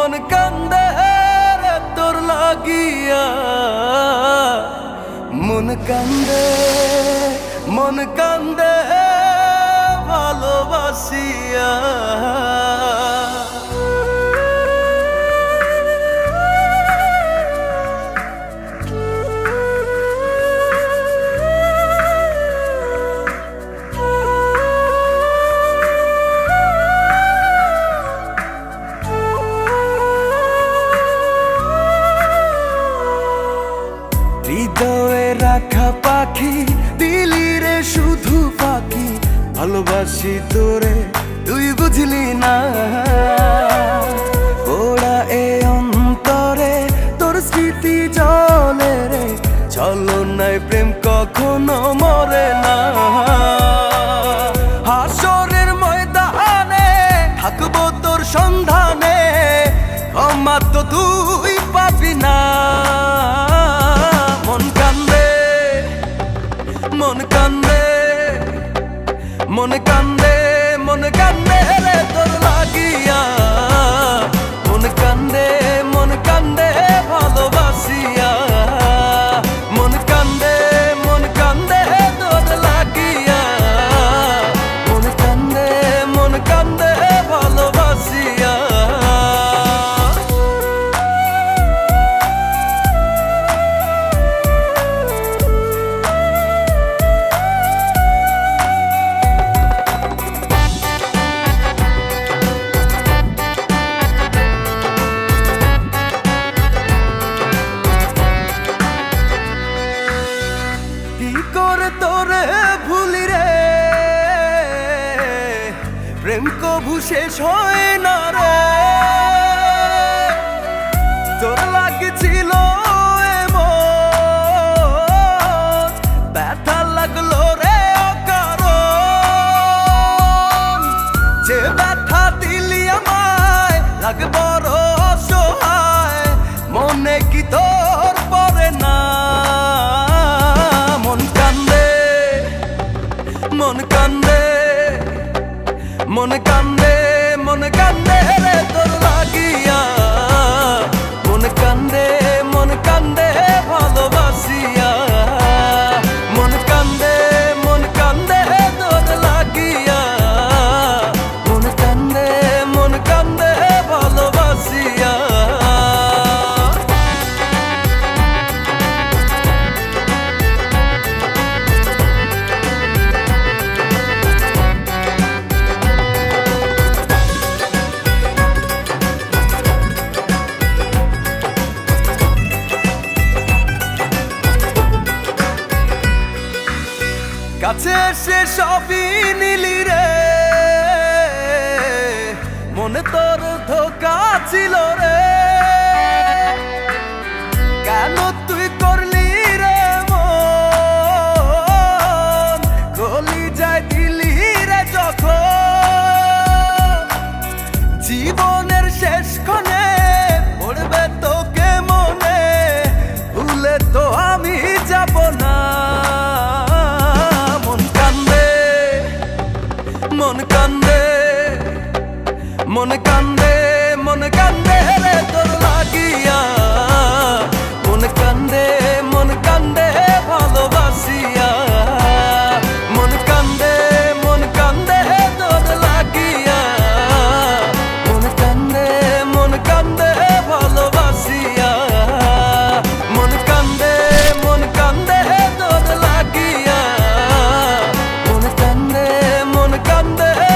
মন কান্দে তোর লাগিয়া। মন কান্দে মন কান্দে ভালোবাসিয়া। পাখি, দিলি রে শুধু পাখি, ভালোবাসি তোরে, তুই বুঝলি না। ওরা এ অন্তরে তোর স্মৃতি চলে রে, চলো নাই প্রেম কখনো মরে না। মন কান্দে মন কান্দে তোর লাগিয়া। প্রেম কভু শেষ হয় না রে। তোর লাগছিল ব্যথা লাগল রে অকারণ। যে ব্যথা দিলি আমায় মনে না? মন কান্দে, মন মন কান্দে মন কান্দে। কাছে এসে সবই নিলি রে। মনে তোর candela.